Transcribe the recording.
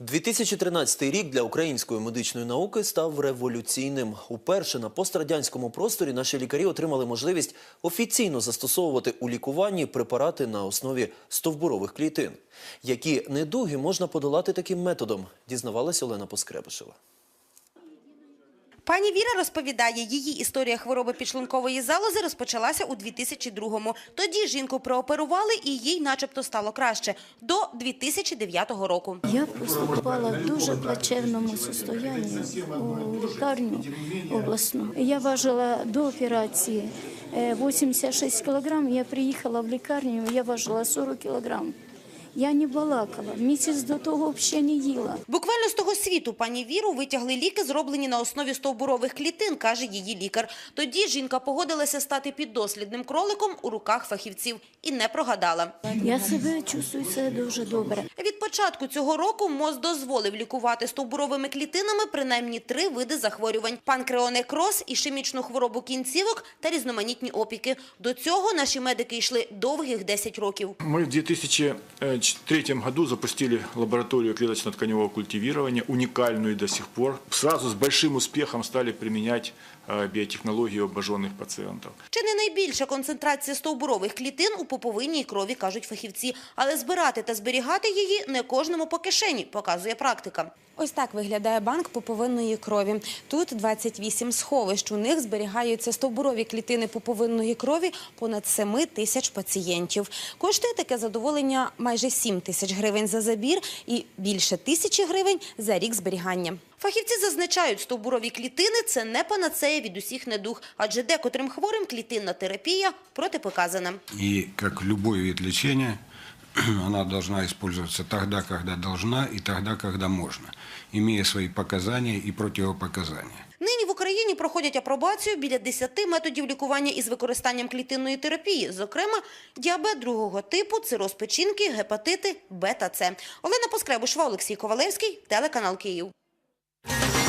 2013 рік для української медичної науки став революційним. Уперше на пострадянському просторі наші лікарі отримали можливість офіційно застосовувати у лікуванні препарати на основі стовбурових клітин. Які недуги можна подолати таким методом, дізнавалась Олена Поскребишева. Пані Віра розповідає, її історія хвороби підшлункової залози розпочалася у 2002-му. Тоді жінку прооперували і їй начебто стало краще. До 2009 року. Я поступала в дуже плачевному состоянні у лікарню обласну. Я важила до операції е, 86 кілограм. Я приїхала в лікарню, я важила 40 кілограм. Я не балакала, місяць до того взагалі не їла. Буквально з того світу пані Віру витягли ліки, зроблені на основі стовбурових клітин, каже її лікар. Тоді жінка погодилася стати піддослідним кроликом у руках фахівців і не прогадала. Я себе чувствую себе дуже добре. Від початку цього року МОЗ дозволив лікувати стовбуровими клітинами принаймні три види захворювань – панкреонекроз, ішемічну хворобу кінцівок та різноманітні опіки. До цього наші медики йшли довгих 10 років. Мы в 2003 году запустили лабораторию клеточно-тканевого культивирования, уникальную до сих пор. Сразу с большим успехом стали применять биотехнологии у обожженных пациентов. Чи не найбільша концентрація стовбурових клітин у пуповинній крові, кажуть фахівці. Але збирати та зберігати її не кожному по кишені, показує практика. Ось так виглядає банк пуповинної крові. Тут 28 сховищ. У них зберігаються стовбурові клітини пуповинної крові понад 7 тисяч пацієнтів. Коштує таке задоволення майже 7 тисяч гривень за забір і більше тисячі гривень за рік зберігання. Фахівці зазначають, стовбурові клітини – це не панацея від усіх недуг, адже декотрим хворим клітинна терапія протипоказана. И как любой вид лечения, она должна использоваться тогда, когда должна, и тогда, когда можно, имея свои показания и противопоказания. Нині в Україні проходять апробацію біля 10 методів лікування із використанням клітинної терапії, зокрема діабет другого типу, цироз печінки, гепатити, Б та С. Олена Поскребушва, Олексій Ковалевський, телеканал Київ.